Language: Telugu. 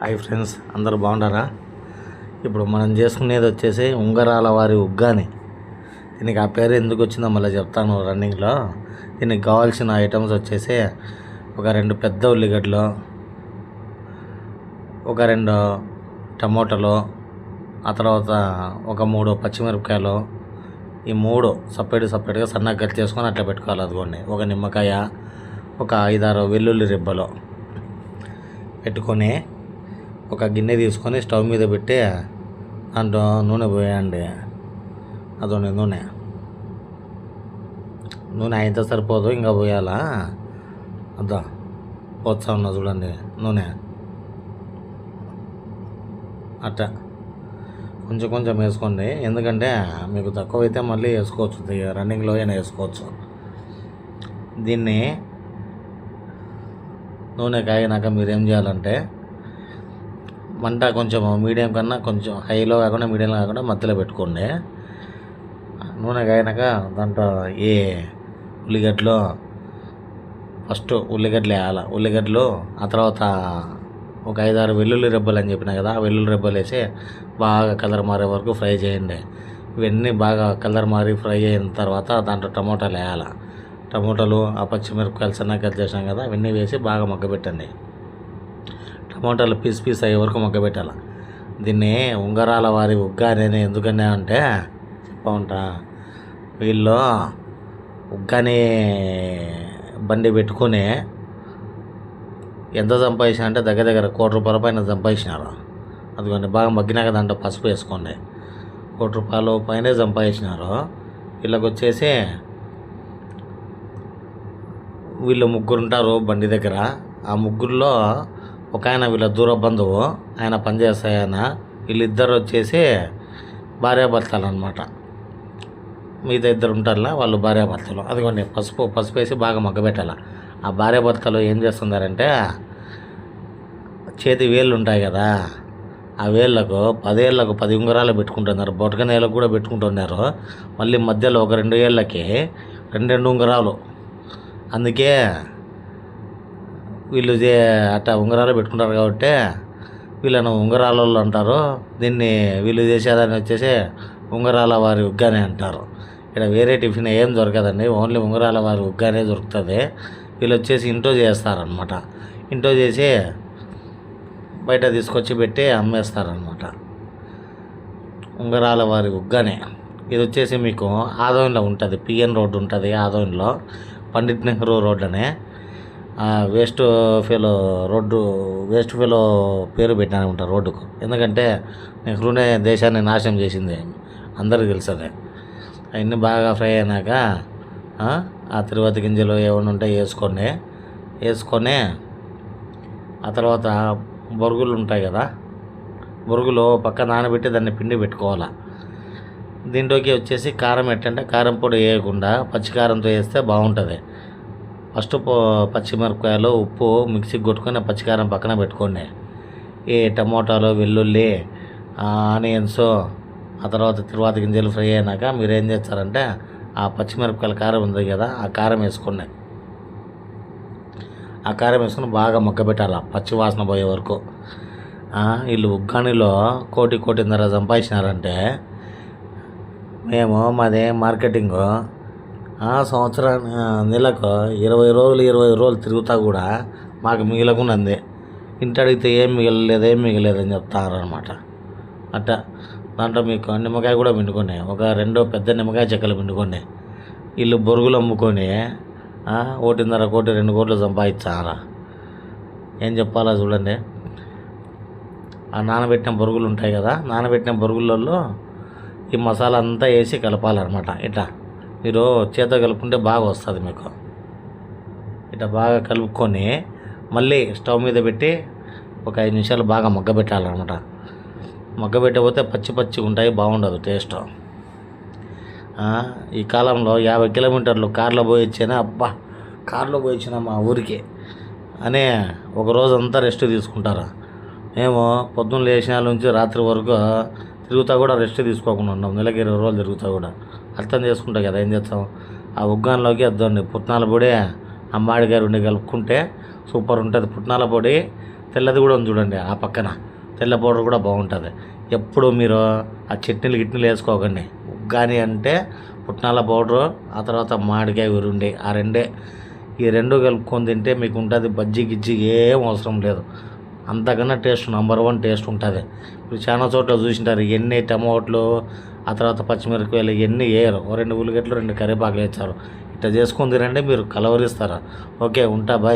హాయ్ ఫ్రెండ్స్ అందరు బాగుంటారా ఇప్పుడు మనం చేసుకునేది వచ్చేసి ఉంగరాల వారి ఉగ్గాని. దీనికి ఆ పేరు ఎందుకు వచ్చిందో మళ్ళీ చెప్తాను రన్నింగ్లో. దీనికి కావాల్సిన ఐటమ్స్ వచ్చేసి ఒక రెండు పెద్ద ఉల్లిగడ్డలు ఒక రెండు టమోటాలు ఆ తర్వాత ఒక మూడు పచ్చిమిరపకాయలు ఈ మూడు సపరేట్ సపరేట్గా సన్నగా కట్ చేసుకొని అట్లా పెట్టుకోవాలి అదిగోండి. ఒక నిమ్మకాయ ఒక ఐదారు వెల్లుల్లి రిబ్బలు పెట్టుకొని ఒక గిన్నె తీసుకొని స్టవ్ మీద పెట్టి దాంట్లో నూనె పోయండి. అదొని నూనె. నూనె అయితే సరిపోదు ఇంకా పోయాలా? అద్దా పోతా ఉన్నా చూడండి నూనె. అట్ట. కొంచెం కొంచెం వేసుకోండి ఎందుకంటే మీకు తక్కువ అయితే మళ్ళీ వేసుకోవచ్చు రన్నింగ్లో అయినా వేసుకోవచ్చు. దీన్ని నూనె కాగినాక మీరు ఏం చేయాలంటే మంట కొంచెం మీడియం కన్నా కొంచెం హైలో కాకుండా మీడియంలో కాకుండా మధ్యలో పెట్టుకోండి. నూనె కాయినాక దాంట్లో ఏ ఉల్లిగడ్డలు ఫస్ట్ ఉల్లిగడ్డలు వేయాలి. ఉల్లిగడ్డలు ఆ తర్వాత ఒక ఐదారు వెల్లుల్లి రెబ్బలు అని చెప్పిన కదా ఆ వెల్లుల్లి రెబ్బలు వేసి బాగా కలర్ మారే వరకు ఫ్రై చేయండి. ఇవన్నీ బాగా కలర్ మారి ఫ్రై అయిన తర్వాత దాంట్లో టమోటాలు వేయాలి. టమోటాలు ఆ పచ్చిమిరపకాయలు సన్నగా కట్ చేసాం కదా అవన్నీ వేసి బాగా మగ్గబెట్టండి టమాటాలు పీస్ పీస్ అయ్యే వరకు మగ్గబెట్టాలి. దీన్ని ఉంగరాల వారి ఉగ్గాని అని ఎందుకన్నా అంటే చెప్పమంటా వీళ్ళు ఉగ్గాని బండి పెట్టుకొని ఎంత సంపాదించిన అంటే దగ్గర దగ్గర కోటి రూపాయల పైన సంపాదించినారు. అందుకని బాగా మగ్గినాక దాంట్లో పసుపు వేసుకోండి. కోటి రూపాయలు పైనే సంపాదించినారు. వీళ్ళకి వచ్చేసి వీళ్ళు ముగ్గురు ఉంటారు బండి దగ్గర. ఆ ముగ్గురులో ఒక ఆయన వీళ్ళ దూర బంధువు ఆయన పనిచేస్తాయి ఆయన వీళ్ళిద్దరు వచ్చేసి భార్యాభర్తలు అనమాట మిగతా ఇద్దరు ఉంటారులా వాళ్ళు భార్యాభర్తలు. అదిగోండి పసుపు పసుపు వేసి బాగా మగ్గబెట్టాలి ఆ భార్యాభర్తలు ఏం చేస్తున్నారంటే చేతి వేళ్ళు ఉంటాయి కదా ఆ వేళ్ళకు పదేళ్ళకు పది ఉంగరాలు పెట్టుకుంటున్నారు. బొటకనేలకు కూడా పెట్టుకుంటున్నారు. మళ్ళీ మధ్యలో ఒక రెండు ఏళ్ళకి రెండు రెండు ఉంగరాలు. అందుకే వీళ్ళు అట్ట ఉంగరాలు పెట్టుకుంటారు కాబట్టి వీళ్ళను ఉంగరాలలో అంటారు. దీన్ని వీళ్ళు చేసేదాన్ని వచ్చేసి ఉంగరాల వారి ఉగ్గానే అంటారు. ఇక్కడ వేరే టిఫిన్ ఏం దొరకదండి. ఓన్లీ ఉంగరాల వారి ఉగ్గానే దొరుకుతుంది. వీళ్ళు వచ్చేసి ఇంట్లో చేస్తారనమాట ఇంట్లో చేసి బయట తీసుకొచ్చి పెట్టి అమ్మేస్తారనమాట ఉంగరాల వారి ఉగ్గానే. ఇది వచ్చేసి మీకు ఆదోయంలో ఉంటుంది. పిఎన్ రోడ్డు ఉంటుంది ఆదోయంలో పండిట్ నెహ్రూ రోడ్ అనే waste fellow road waste fellow పేరు పెట్టాను అనమాట రోడ్డుకు. ఎందుకంటే నెహ్రూనే దేశాన్ని నాశనం చేసింది అందరికీ తెలుసు అదే అవన్నీ బాగా ఫ్రై అయినాక ఆ, తిరుపతి గింజలు ఏమైనా ఉంటే వేసుకోండి వేసుకొని ఆ తర్వాత బొరుగులు ఉంటాయి కదా బొరుగులు పక్క నానబెట్టి దాన్ని పిండి పెట్టుకోవాలా. దీంట్లోకి వచ్చేసి కారం ఎట్టంటే కారం పొడి వేయకుండా పచ్చికారంతో వేస్తే బాగుంటుంది. ఫస్ట్ పచ్చిమిరపకాయలు ఉప్పు మిక్సీకి కొట్టుకొని పచ్చికారం పక్కన పెట్టుకోండి. ఈ టమోటాలు వెల్లుల్లి ఆనియన్స్ ఆ తర్వాత తిరువాత గింజలు ఫ్రై అయినాక మీరు ఏం చేస్తారంటే ఆ పచ్చిమిరపకాయల కారం ఉంది కదా ఆ కారం వేసుకోండి. ఆ కారం వేసుకొని బాగా మగ్గబెట్టాలి పచ్చి వాసన పోయే వరకు. వీళ్ళు ఉగ్గానిలో కోటి కోటిన్నర సంపాదించినారంటే మేము మాదే మార్కెటింగ్ ఆ సంవత్సరాన్ని నెలకు ఇరవై రోజులు ఇరవై రోజులు తిరుగుతా కూడా మాకు మిగిలకుండా ఉంది ఇంటి అడిగితే ఏం మిగలలేదు ఏం మిగలేదని చెప్తారనమాట అట్ట దాంట్లో మీకు నిమ్మకాయ కూడా పిండుకునే ఒక రెండో పెద్ద నిమ్మకాయ చెక్కలు పిండుకోండి. వీళ్ళు బొరుగులు అమ్ముకొని ఆ, ఒకటిన్నర కోటి రెండు కోట్లు సంపాదించారా? ఏం చెప్పాలా చూడండి. ఆ నానబెట్టిన బొరుగులు ఉంటాయి కదా నానబెట్టిన బొరుగులలో ఈ మసాలా అంతా వేసి కలపాలన్నమాట. ఇట్లా మీరు చేత కలుపుకుంటే బాగా వస్తుంది మీకు. ఇట్లా బాగా కలుపుకొని మళ్ళీ స్టవ్ మీద పెట్టి ఒక ఐదు నిమిషాలు బాగా మగ్గబెట్టాలన్నమాట మగ్గబెట్టకపోతే పచ్చి పచ్చిగా ఉంటాయి బాగుండదు టేస్ట్. ఈ కాలంలో యాభై కిలోమీటర్లు కార్లో పోయి అబ్బా కార్లో పోయి వచ్చినా మా ఊరికి? అనే ఒక రోజు అంతా రెస్ట్ తీసుకుంటారు? మేము పొద్దున్న లేచిన నుంచి రాత్రి వరకు తిరుగుతా కూడా రెస్ట్ తీసుకోకుండా ఉన్నాం. నెలకి ఇరవై రోజులు తిరుగుతా కూడా. అర్థం చేసుకుంటా కదా ఏం చేస్తాం? ఆ ఉగ్గాన్లోకి వద్దండి. పుట్నాల పొడి అమ్మాడికాయ రెండు కలుపుకుంటే సూపర్ ఉంటుంది. పుట్నాల పొడి తెల్లది కూడా ఉంది చూడండి ఆ పక్కన. తెల్ల పౌడర్ కూడా బాగుంటుంది. ఎప్పుడు మీరు ఆ చట్నీలు గిట్నీలు వేసుకోకండి. ఉగ్గాని అంటే పుట్నాల పౌడరు ఆ తర్వాత మామిడికాయ ఉరుండి ఆ రెండే. ఈ రెండు కలుపుకొని తింటే మీకు ఉంటుంది బజ్జి గిజ్జి ఏం అవసరం లేదు. అంతకన్నా టేస్ట్ నెంబర్ వన్ టేస్ట్ ఉంటుంది. ఇప్పుడు చాలా చోట్ల చూసింటారు ఎన్ని టమాటోలు ఆ తర్వాత పచ్చిమిరపకాయలు ఇవన్నీ వేయరు ఓ రెండు ఉల్లిగడ్డలు రెండు కరివేపాకులు వేస్తారు. ఇట్లా చేసుకుని తినండి మీరు కలవరిస్తారు. ఓకే ఉంటా బాయ్